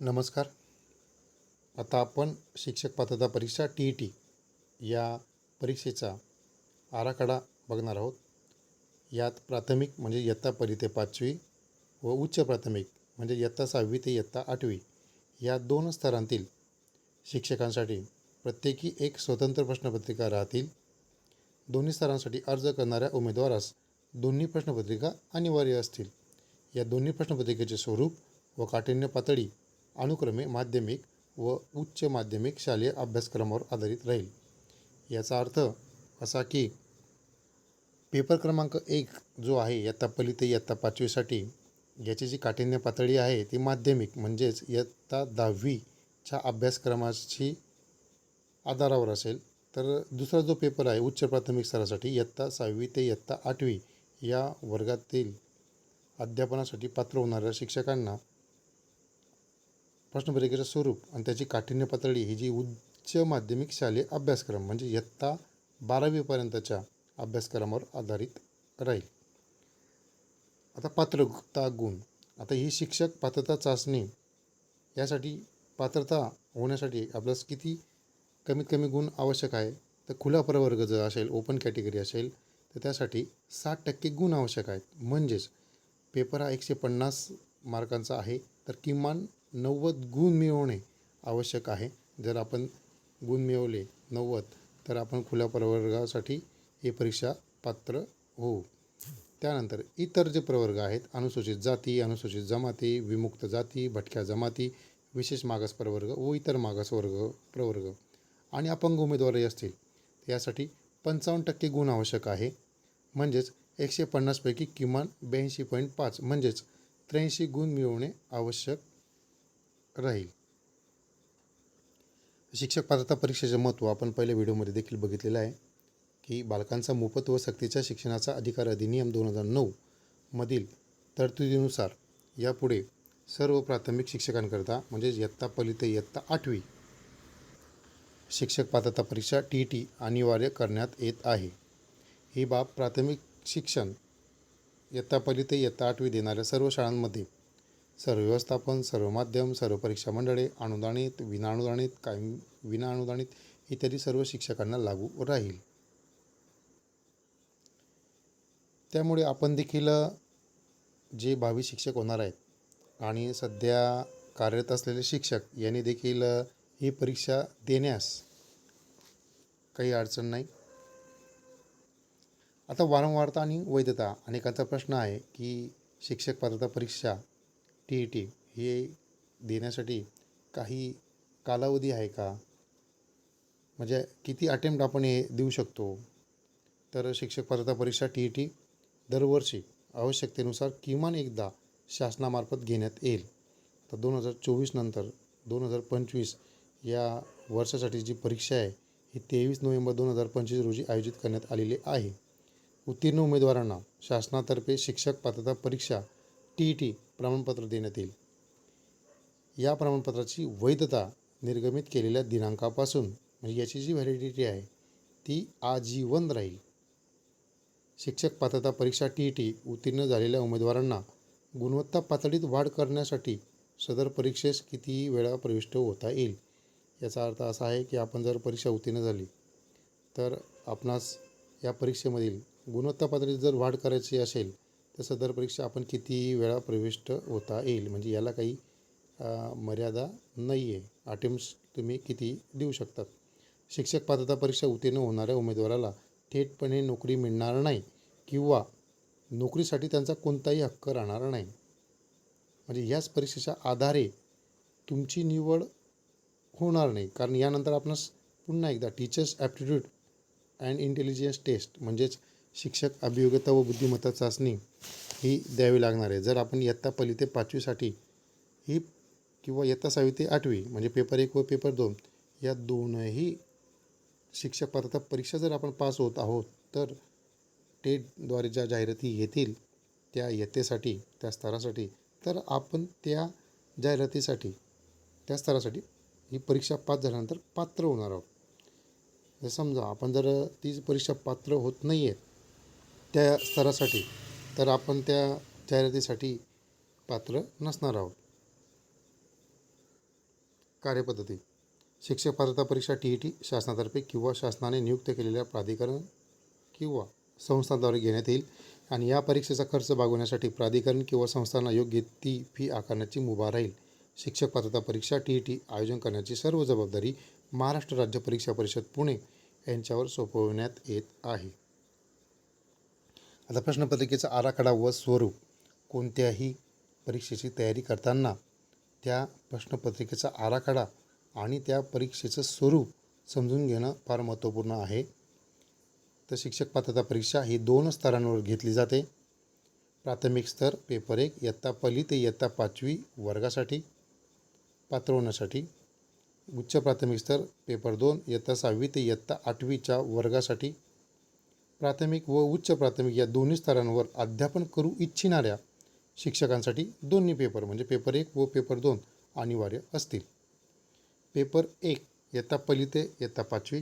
नमस्कार. आता आपण शिक्षक पात्रता परीक्षा टी ई टी या परीक्षेचा आराखडा बघणार आहोत. यात प्राथमिक म्हणजे इयत्ता पहिली ते पाचवी व उच्च प्राथमिक म्हणजे इयत्ता सहावी ते इयत्ता आठवी या दोन स्तरांतील शिक्षकांसाठी प्रत्येकी एक स्वतंत्र प्रश्नपत्रिका राहतील. दोन्ही स्तरांसाठी अर्ज करणाऱ्या उमेदवारास दोन्ही प्रश्नपत्रिका अनिवार्य असतील. या दोन्ही प्रश्नपत्रिकेचे स्वरूप व काठिण्य पातळी अनुक्रमे माध्यमिक व उच्च माध्यमिक शालेय अभ्यासक्रमावर आधारित राहील. याचा अर्थ असा की पेपर क्रमांक एक जो आहे इयत्ता पहिली ते इयत्ता पाचवीसाठी याची जी काठिण्य पातळी आहे ती माध्यमिक म्हणजेच इयत्ता दहावीच्या अभ्यासक्रमाची आधारावर असेल तर दुसरा जो पेपर आहे उच्च प्राथमिक स्तरासाठी इयत्ता सहावी ते इयत्ता आठवी या वर्गातील अध्यापनासाठी पात्र होणाऱ्या शिक्षकांना प्रश्नपत्रिकेचं स्वरूप आणि त्याची काठिण्य पातळी ही जी उच्च माध्यमिक शालेय अभ्यासक्रम म्हणजे इयत्ता बारावीपर्यंतच्या अभ्यासक्रमावर आधारित राहील. आता पात्रता गुण. आता ही शिक्षक पात्रता चाचणी यासाठी पात्रता होण्यासाठी आपल्यास किती कमीत कमी गुण आवश्यक आहे? तर खुला प्रवर्ग जर असेल ओपन कॅटेगरी असेल तर त्यासाठी साठ टक्के गुण आवश्यक आहेत. म्हणजेच पेपर हा एकशे पन्नास मार्कांचा आहे तर किमान नव्वद गुण मिळवणे आवश्यक आहे. जर आपण गुण मिळवले नव्वद तर आपण खुल्या प्रवर्गासाठी ही परीक्षा पात्र होऊ. त्यानंतर इतर जे प्रवर्ग आहेत अनुसूचित जाती अनुसूचित जमाती विमुक्त जाती भटक्या जमाती विशेष मागास प्रवर्ग व इतर मागास वर्ग प्रवर्ग आणि अपंग उमेदवारही असतील यासाठी पंचावन्न टक्के गुण आवश्यक आहे. म्हणजेच एकशे पन्नासपैकी किमान ब्याऐंशी पॉईंट पाच म्हणजेच त्र्याऐंशी गुण मिळवणे आवश्यक राहील. शिक्षक पात्रता परीक्षेचे महत्त्व आपण पहिल्या व्हिडिओमध्ये देखील बघितलेलं आहे की बालकांचा मोफत व सक्तीच्या शिक्षणाचा अधिकार अधिनियम दोन हजार नऊमधील तरतुदीनुसार यापुढे सर्व प्राथमिक शिक्षकांकरता म्हणजेच इयत्ता पहिली ते इयत्ता आठवी शिक्षक पात्रता परीक्षा टी टी अनिवार्य करण्यात येत आहे. ही बाब प्राथमिक शिक्षण इयत्ता पहिली ते इयत्ता आठवी देणाऱ्या सर्व शाळांमध्ये सर्व व्यवस्थापन सर्व माध्यम सर्व परीक्षा मंडळे अनुदानित विनाअनुदानित कायम विनाअनुदानित इत्यादी सर्व शिक्षकांना लागू राहील. त्यामुळे आपण देखील जे भावी शिक्षक होणार आहेत आणि सध्या कार्यरत असलेले शिक्षक यांनी देखील ही परीक्षा देण्यास काही अडचण नाही. आता वारंवारता आणि वैधता अनेकांचा प्रश्न आहे की शिक्षक पात्रता परीक्षा टी ई टी हे देण्यासाठी काही कालावधी आहे का? म्हणजे किती अटेम्प्ट आपण हे देऊ शकतो? तर शिक्षक पात्रता परीक्षा टी ई टी दरवर्षी आवश्यकतेनुसार किमान एकदा शासनामार्फत घेण्यात येईल. तर दोन हजार चोवीस नंतर दोन हजार पंचवीस या वर्षासाठी जी परीक्षा आहे ही तेवीस नोव्हेंबर दोन हजार पंचवीस रोजी आयोजित करण्यात आलेली आहे. उत्तीर्ण उमेदवारांना शासनातर्फे शिक्षक पात्रता परीक्षा टी ई टी प्रमाणपत्र देण्यात येईल. या प्रमाणपत्राची वैधता निर्गमित केलेल्या दिनांकापासून म्हणजे याची जी व्हॅलिडिटी आहे ती आजीवन राहील. शिक्षक पात्रता परीक्षा टी ई टी उत्तीर्ण झालेल्या उमेदवारांना गुणवत्ता पातळीत वाढ करण्यासाठी सदर परीक्षेस कितीही वेळा प्रविष्ट होता येईल याचा अर्थ असा आहे की आपण जर परीक्षा उत्तीर्ण झाली तर आपणास या परीक्षेमधील गुणवत्ता पातळीत जर वाढ करायची असेल तर सदर परीक्षा आपण कितीही वेळा प्रविष्ट होता येईल? म्हणजे याला काही मर्यादा नाही आहे अटेम्प्ट्स तुम्ही किती देऊ शकतात? शिक्षक पात्रता परीक्षा उत्तीर्ण होणाऱ्या उमेदवाराला थेटपणे नोकरी मिळणार नाही किंवा नोकरीसाठी त्यांचा कोणताही हक्क राहणार नाही. म्हणजे याच परीक्षेच्या आधारे तुमची निवड होणार नाही. कारण यानंतर आपणास पुन्हा एकदा teachers aptitude and intelligence test म्हणजेच शिक्षक अभियोग्यता व बुद्धिमत्ता चाचणी ही द्यावी लागणार आहे. जर आपण इयत्ता पहिली ते पाचवीसाठी ही किंवा इयत्ता सहावी ते आठवी म्हणजे पेपर एक व पेपर दोन या दोनही शिक्षक पात्रता परीक्षा जर आपण पास होत आहोत तर टेटद्वारे ज्या जाहिराती येतील त्या इयत्तेसाठी त्या स्तरासाठी तर आपण त्या जाहिरातीसाठी त्या स्तरासाठी ही परीक्षा पास झाल्यानंतर पात्र होणार आहोत. समजा आपण जर ती परीक्षा पात्र होत नाही आहे त्या स्तरासाठी तर आपण त्या जाहिरातीसाठी पात्र नसणार आहोत. कार्यपद्धती शिक्षक पात्रता परीक्षा टी ई टी शासनातर्फे किंवा शासनाने नियुक्त केलेल्या प्राधिकरण किंवा संस्थांद्वारे घेण्यात येईल आणि या परीक्षेचा खर्च भागवण्यासाठी प्राधिकरण किंवा संस्थांना योग्य ती फी आकारण्याची मुभा राहील. शिक्षक पात्रता परीक्षा टी ई टी आयोजन करण्याची सर्व जबाबदारी महाराष्ट्र राज्य परीक्षा परिषद पुणे यांच्यावर सोपवण्यात येत आहे. आता प्रश्नपत्रिकेचा आराखडा व स्वरूप कोणत्याही परीक्षेची तयारी करताना त्या प्रश्नपत्रिकेचा आराखडा आणि त्या परीक्षेचं स्वरूप समजून घेणं फार महत्त्वपूर्ण आहे. तर शिक्षक पात्रता परीक्षा ही दोन स्तरांवर घेतली जाते. प्राथमिक स्तर पेपर एक इयत्ता पहिली ते इयत्ता पाचवी वर्गासाठी पात्र होण्यासाठी. उच्च प्राथमिक स्तर पेपर दोन इयत्ता सहावी ते इयत्ता आठवीच्या वर्गासाठी प्राथमिक व उच्च प्राथमिक या दोन्ही स्तरांवर अध्यापन करू इच्छिणाऱ्या शिक्षकांसाठी दोन्ही पेपर म्हणजे पेपर एक व पेपर दोन अनिवार्य असतील. पेपर एक इयत्ता पहिली ते इयत्ता पाचवी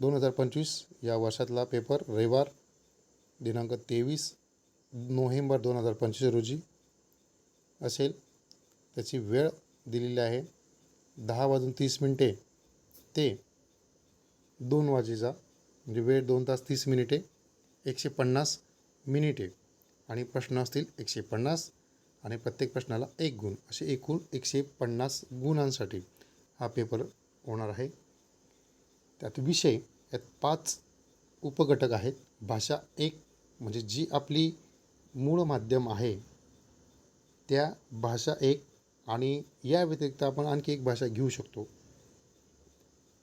दोन हजार पंचवीस या वर्षातला पेपर रविवार दिनांक तेवीस नोव्हेंबर दोन हजार पंचवीस रोजी असेल. त्याची वेळ दिलेली आहे दहा वाजून तीस मिनटे ते दोन वाजेचा म्हणजे वेळ दोन तास तीस मिनिटे एकशे पन्नास मिनिटे. आणि प्रश्न असतील एकशे पन्नास आणि प्रत्येक प्रश्नाला एक गुण. असे एकूण एकशे पन्नास गुणांसाठी हा पेपर होणार आहे. त्यात विषय यात पाच उपघटक आहेत. भाषा एक म्हणजे जी आपली मूळ माध्यम आहे त्या भाषा एक. आणि या व्यतिरिक्त आपण आणखी एक भाषा घेऊ शकतो.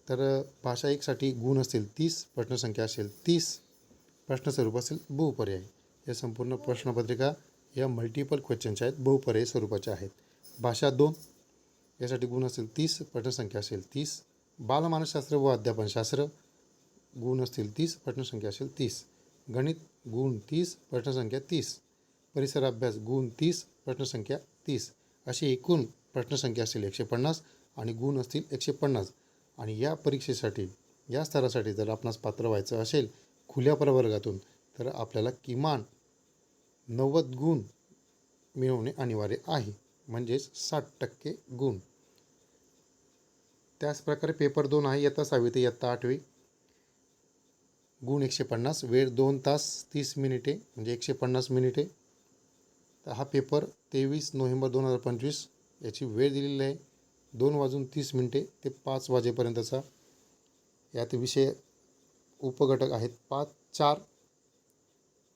तर भाषा एकसाठी गुण असतील तीस प्रश्नसंख्या असेल तीस प्रश्नस्वरूप असेल बहुपर्याय. या संपूर्ण प्रश्नपत्रिका या मल्टिपल क्वेश्चनच्या आहेत बहुपर्याय स्वरूपाच्या आहेत. भाषा दोन यासाठी गुण असेल तीस प्रश्नसंख्या असेल तीस. बालमानसशास्त्र व अध्यापनशास्त्र गुण असतील तीस प्रश्नसंख्या असेल तीस. गणित गुण तीस प्रश्नसंख्या तीस. परिसर अभ्यास गुण तीस प्रश्नसंख्या तीस. अशी एकूण प्रश्नसंख्या असेल एकशे पन्नास आणि गुण असतील एकशे पन्नास. आणि या परीक्षेसाठी या स्तरासाठी जर आपणास पात्र व्हायचं असेल खुल्या प्रवर्गातून तर आपल्याला किमान नव्वद गुण मिळवणे अनिवार्य आहे. म्हणजेच साठ टक्के गुण. त्याचप्रकारे पेपर दोन आहे इयत्ता सहावी ते इयत्ता आठवी. गुण एकशे पन्नास वेळ दोन तास तीस मिनिटे म्हणजे एकशे पन्नास मिनिटे. तर हा पेपर तेवीस नोव्हेंबर दोन हजार पंचवीस याची वेळ दिलेली आहे. दोन वाजून तीस मिनिटे ते पाच वाजेपर्यंतचा यात विषय उपघटक आहेत. पाच चार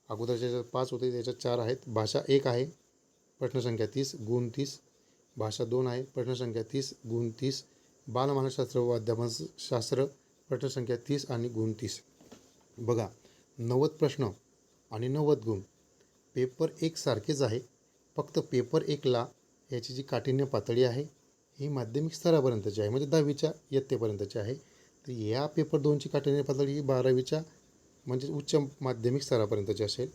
अगोदरच्या ज्याच्यात पाच होते त्याच्यात चार आहेत. भाषा एक आहे प्रश्नसंख्या तीस गुण तीस. भाषा दोन आहे प्रश्नसंख्या तीस गुण तीस. बालमानसशास्त्र व अध्यापनशास्त्र प्रश्नसंख्या तीस आणि गुण तीस. बघा नव्वद प्रश्न आणि नव्वद गुण. पेपर एक सारखेच आहे. फक्त पेपर एकला याची जी काठिण्य पातळी आहे ही माध्यमिक स्तरापर्यंतची आहे म्हणजे दहावीच्या इयत्तेपर्यंतची आहे. तर या पेपर दोनची काठिण्य पातळी ही बारावीच्या म्हणजे उच्च माध्यमिक स्तरापर्यंतची असेल.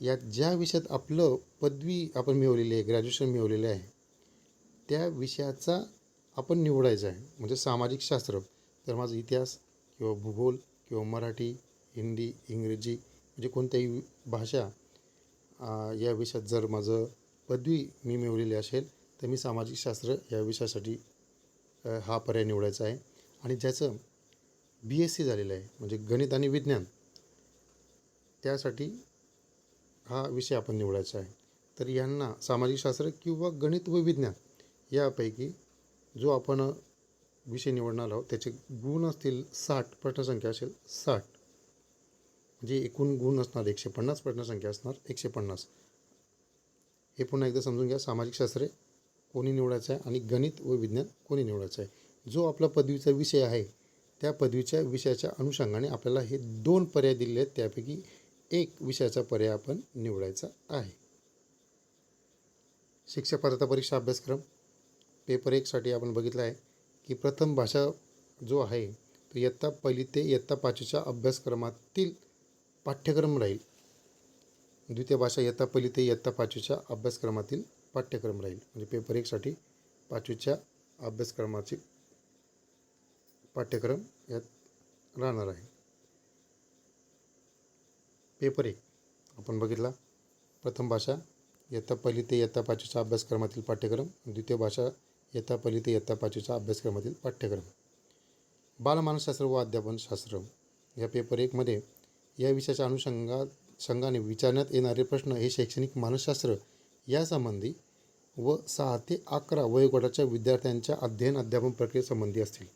यात ज्या विषयात आपलं पदवी आपण मिळवलेली आहे ग्रॅज्युएशन मिळवलेलं आहे त्या विषयाचा आपण निवडायचा आहे. म्हणजे सामाजिक शास्त्र तर माझं इतिहास किंवा भूगोल किंवा मराठी हिंदी इंग्रजी म्हणजे कोणत्याही भाषा या विषयात जर माझं पदवी मी मिळवलेली असेल तर मी सामाजिक शास्त्र या विषयासाठी हा पर्याय निवडायचा आहे. आणि ज्याचं बी एस सी झालेलं आहे म्हणजे गणित आणि विज्ञान त्यासाठी हा विषय आपण निवडायचा आहे. तर यांना सामाजिक शास्त्र किंवा गणित व विज्ञान यापैकी जो आपण विषय निवडणार आहोत त्याचे गुण असतील साठ प्रश्नसंख्या असेल साठ. म्हणजे एकूण गुण असणार एकशे पन्नास प्रश्नसंख्या असणार एकशे पन्नास. हे पुन्हा एकदा समजून घ्या. सामाजिक शास्त्रे कोणी निवडायचं आहे आणि गणित व विज्ञान कोणी निवडायचं आहे. जो आपला पदवीचा विषय आहे त्या पदवीच्या विषयाच्या अनुषंगाने आपल्याला हे दोन पर्याय दिलेले आहेत. त्यापैकी एक विषयाचा पर्याय आपण निवडायचा आहे. शिक्षक पात्रता परीक्षा अभ्यासक्रम. पेपर एकसाठी आपण बघितलं आहे की प्रथम भाषा जो आहे तो इयत्ता पहिली ते इयत्ता पाचवीच्या अभ्यासक्रमातील पाठ्यक्रम राहील. द्वितीय भाषा इयत्ता पहिली ते इयत्ता पाचवीच्या अभ्यासक्रमातील पाठ्यक्रम राहील. म्हणजे पेपर एकसाठी पाचवीच्या अभ्यासक्रमाचे पाठ्यक्रम यात राहणार आहे. पेपर एक. आपण बघितला. प्रथम भाषा इयत्ता पहिली ते इयत्ता पाचवीच्या अभ्यासक्रमातील पाठ्यक्रम. द्वितीय भाषा इयत्ता पहिली ते इयत्ता पाचवीच्या अभ्यासक्रमातील पाठ्यक्रम. बालमानसशास्त्र व अध्यापनशास्त्र. या पेपर एकमध्ये या विषयाच्या अनुषंगा संघाने विचारण्यात येणारे प्रश्न हे शैक्षणिक मानसशास्त्र यासंबंधी व सहा ते अकरा वयोगटाच्या विद्यार्थ्यांच्या अध्ययन अध्यापन प्रक्रियेसंबंधी असतील.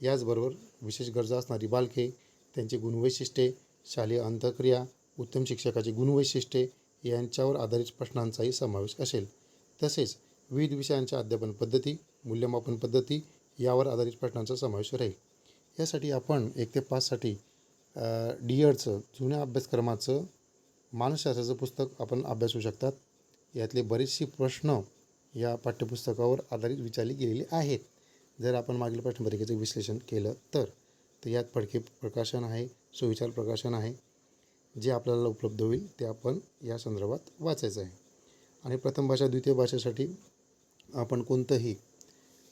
याचबरोबर विशेष गरजा असणारी बालके त्यांची गुणवैशिष्ट्ये शालेय अंतक्रिया उत्तम शिक्षकाची गुणवैशिष्ट्ये यांच्यावर आधारित प्रश्नांचाही समावेश असेल. तसेच विविध विषयांच्या अध्यापन पद्धती मूल्यमापन पद्धती यावर आधारित प्रश्नांचा समावेश राहील. यासाठी आपण एक ते पाचसाठी डी एडचं जुन्या अभ्यासक्रमाचं मानसशास्त्राचं पुस्तक आपण अभ्यासू शकतात. यातले बरेचसे प्रश्न या पाठ्यपुस्तकावर आधारित विचारले गेलेले आहेत. जर आपण मागील प्रश्नपत्रिकेचं विश्लेषण केलं तर तर यात फडके प्रकाशन आहे सुविचार प्रकाशन आहे. जे आपल्याला उपलब्ध होईल ते आपण या संदर्भात वाचायचं आहे. आणि प्रथम भाषा द्वितीय भाषेसाठी आपण कोणतंही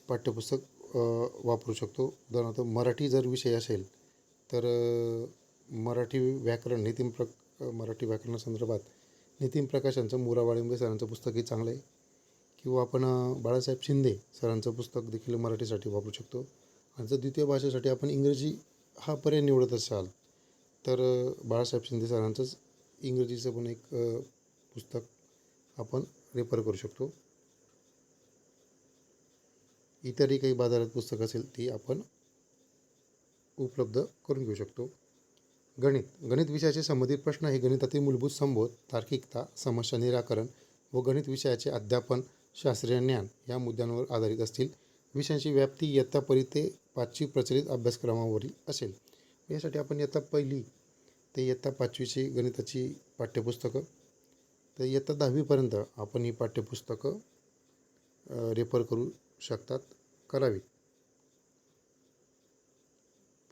पाठ्यपुस्तक वापरू शकतो. उदाहरणार्थ मराठी जर विषय असेल तर मराठी व्याकरण नितीन प्र मराठी व्याकरणासंदर्भात नितीन प्रकाशांचं मुरा वाळिंबे सरांचं पुस्तकही चांगलं आहे. किंवा आपण बाळासाहेब शिंदे सरांचं पुस्तक देखील मराठीसाठी वापरू शकतो. आणि जर द्वितीय भाषेसाठी आपण इंग्रजी हा पर्याय निवडत असाल तर बाळासाहेब शिंदे सरांचंच इंग्रजीचं पण एक पुस्तक आपण रेफर करू शकतो. इतरही काही बाजारात पुस्तक असेल ती आपण उपलब्ध करून घेऊ शकतो. गणित. गणित विषयाचे संबंधित प्रश्न हे गणितातील मूलभूत संबोध तार्किकता समस्या निराकरण व गणित विषयाचे अध्यापन शास्त्रीय ज्ञान या मुद्द्यांवर आधारित असतील. विषयांची व्याप्ती इयत्ता परी ते पाचवी प्रचलित अभ्यासक्रमावरील असेल. यासाठी आपण इयत्ता पहिली ते इयत्ता पाचवीची गणिताची पाठ्यपुस्तकं तर इयत्ता दहावीपर्यंत आपण ही पाठ्यपुस्तकं रेफर करू शकतात करावी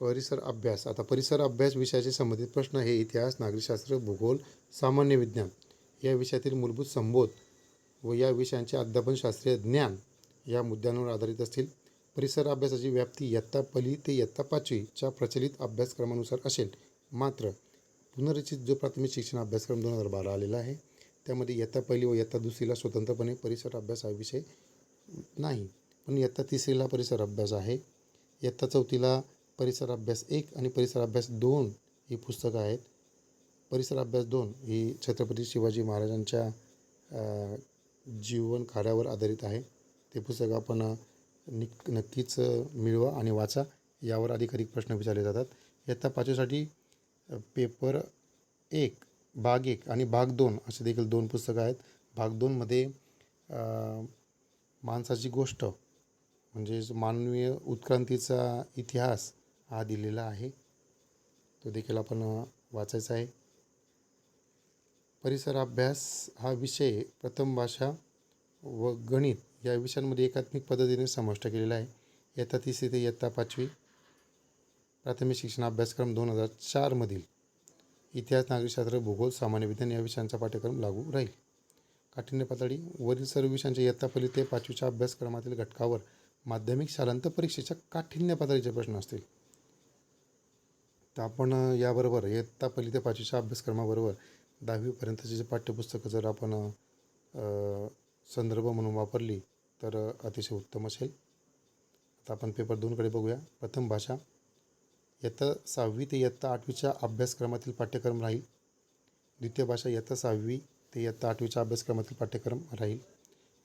परिसर अभ्यास. आता परिसर अभ्यास विषयाशी संबंधित प्रश्न हे इतिहास नागरिकशास्त्र भूगोल सामान्य विज्ञान या विषयातील मूलभूत संबोध व या विषयांचे अध्यापन शास्त्रीय ज्ञान या मुद्द्यांवर आधारित असतील. परिसर अभ्यासाची व्याप्ती इयत्ता पहिली ते इयत्ता पाचवीच्या प्रचलित अभ्यासक्रमानुसार असेल. मात्र पुनर्रचित जो प्राथमिक शिक्षण अभ्यासक्रम दोन हजार बारा आलेला आहे त्यामध्ये इयत्ता पहिली व इयत्ता दुसरीला स्वतंत्रपणे परिसर अभ्यास हा विषय नाही. पण इयत्ता तिसरीला परिसर अभ्यास आहे. इयत्ता चौथीला परिसर अभ्यास एक आणि परिसर अभ्यास दोन ही पुस्तकं आहेत. परिसर अभ्यास दोन ही छत्रपती शिवाजी महाराजांच्या जीवन कार्यावर आधारित आहे. ते पुस्तक आपण निक नक्कीच मिळवा आणि वाचा यावर अधिकाधिक प्रश्न विचारले जातात. इयत्ता पाचवीसाठी पेपर एक भाग एक आणि भाग दोन असे देखील दोन पुस्तकं आहेत. भाग दोनमध्ये माणसाची गोष्ट म्हणजेच मानवीय उत्क्रांतीचा इतिहास हा दिलेला आहे. तो देखील आपण वाचायचा आहे. परिसर अभ्यास हा विषय प्रथम भाषा व गणित या विषयांमध्ये एकात्मिक पद्धतीने समाविष्ट केलेला आहे. इयत्ता तिसरी ते इयत्ता पाचवी प्राथमिक शिक्षण अभ्यासक्रम दोन हजार चारमधील इतिहास नागरिकशास्त्र भूगोल सामान्य विज्ञान या विषयांचा पाठ्यक्रम लागू राहील. काठिण्य पातळी वरील सर्व विषयांच्या इयत्ता पहिली ते पाचवीच्या अभ्यासक्रमातील घटकावर माध्यमिक शालांत परीक्षेच्या काठिण्य पातळीचे प्रश्न असतील. तर आपण याबरोबर इयत्ता पहिली ते पाचवीच्या अभ्यासक्रमाबरोबर दहावीपर्यंतची जे पाठ्यपुस्तकं जर आपण संदर्भ म्हणून वापरली तर अतिशय उत्तम असेल. आता आपण पेपर दोनकडे बघूया. प्रथम भाषा. इयत्ता सहावी ते इयत्ता आठवीच्या अभ्यासक्रमातील पाठ्यक्रम राहील. द्वितीय भाषा इयत्ता सहावी ते इयत्ता आठवीच्या अभ्यासक्रमातील पाठ्यक्रम राहील.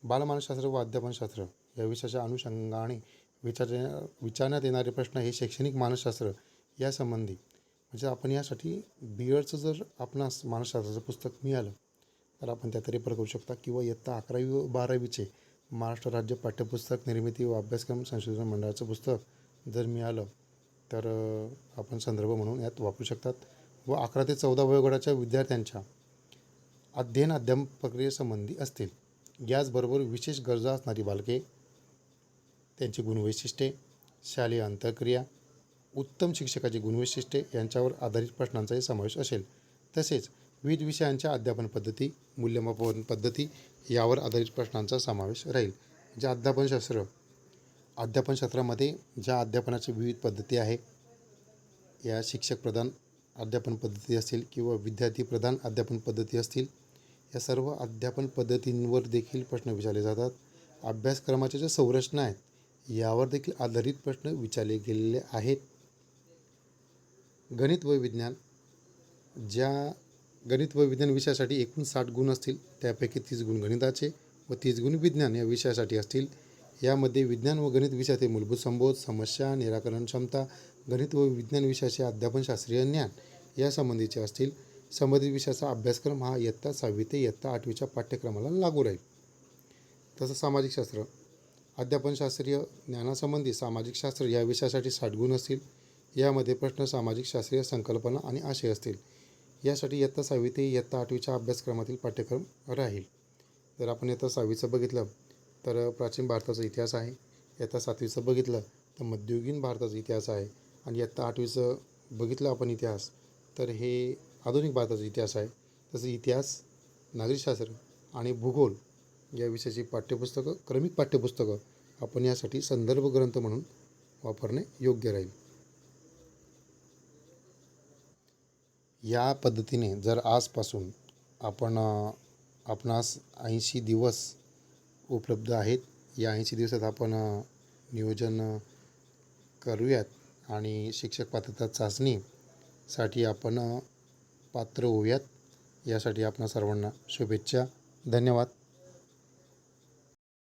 बालमानसशास्त्र व अध्यापनशास्त्र या विषयाच्या अनुषंगाने विचार विचारण्यात येणारे प्रश्न हे शैक्षणिक मानसशास्त्र यासंबंधी. म्हणजे आपण यासाठी बी एडचं जर आपणास मानसशास्त्राचं पुस्तक मिळालं तर आपण त्यात रेफर करू शकता किंवा इयत्ता अकरावी व बारावीचे महाराष्ट्र राज्य पाठ्यपुस्तक निर्मिती व अभ्यासक्रम संशोधन मंडळाचं पुस्तक जर मिळालं तर आपण संदर्भ म्हणून यात वापरू शकतात. व अकरा ते चौदा वयोगटाच्या विद्यार्थ्यांच्या अध्ययन अध्यापन प्रक्रियेसंबंधी असतील. याचबरोबर विशेष गरजा असणारी बालके त्यांची गुणवैशिष्ट्ये शालेय अंतर्क्रिया उत्तम शिक्षकाची गुणवैशिष्ट्ये यांच्यावर आधारित प्रश्नांचाही समावेश असेल. तसेच विविध विषयांच्या अध्यापन पद्धती मूल्यमापन पद्धती यावर आधारित प्रश्नांचा समावेश राहील. जे अध्यापनशास्त्र अध्यापनशास्त्रामध्ये ज्या अध्यापनाच्या विविध पद्धती आहे या शिक्षक प्रधान अध्यापन पद्धती असतील किंवा विद्यार्थी प्रधान अध्यापन पद्धती असतील या सर्व अध्यापन पद्धतींवर देखील प्रश्न विचारले जातात. अभ्यासक्रमाच्या ज्या संरचना आहेत यावर देखील आधारित प्रश्न विचारले गेलेले आहेत. गणित व विज्ञान ज्या गणित व विज्ञान विषयासाठी एकूण साठ गुण असतील त्यापैकी तीस गुण गणिताचे व तीस गुण विज्ञान या विषयासाठी असतील. यामध्ये विज्ञान व गणित विषयाचे मूलभूत संबोध समस्या निराकरण क्षमता गणित व विज्ञान विषयाचे अध्यापन शास्त्रीय ज्ञान या संबंधीचे असतील. संबंधित विषयाचा अभ्यासक्रम हा इयत्ता सहावी ते इयत्ता आठवीच्या पाठ्यक्रमाला लागू राहील. तसं सामाजिक शास्त्र अध्यापन शास्त्रीय ज्ञानासंबंधी सामाजिक शास्त्र या विषयासाठी साठ गुण असतील. यामध्ये प्रश्न सामाजिक शास्त्रीय संकल्पना आणि आशय असतील. यासाठी इयत्ता सहावी ते इयत्ता आठवीच्या अभ्यासक्रमातील पाठ्यक्रम राहील. जर आपण इयत्ता सहावीचं बघितलं तर प्राचीन भारताचा इतिहास आहे. इयत्ता सातवीचं बघितलं तर मध्ययुगीन भारताचा इतिहास आहे. आणि इयत्ता आठवीचं बघितलं आपण इतिहास तर हे आधुनिक भारताचा इतिहास आहे. तसं इतिहास नागरिकशास्त्र आणि भूगोल या विषयाची पाठ्यपुस्तकं क्रमिक पाठ्यपुस्तकं आपण यासाठी संदर्भ ग्रंथ म्हणून वापरणे योग्य राहील. या पद्धतीने जर आजपासून आपण आपणास ऐंशी दिवस उपलब्ध आहेत या ऐंशी दिवसात आपण नियोजन करूयात आणि शिक्षक पात्रता चाचणीसाठी आपण पात्र होऊयात यासाठी आपणा सर्वांना शुभेच्छा. धन्यवाद.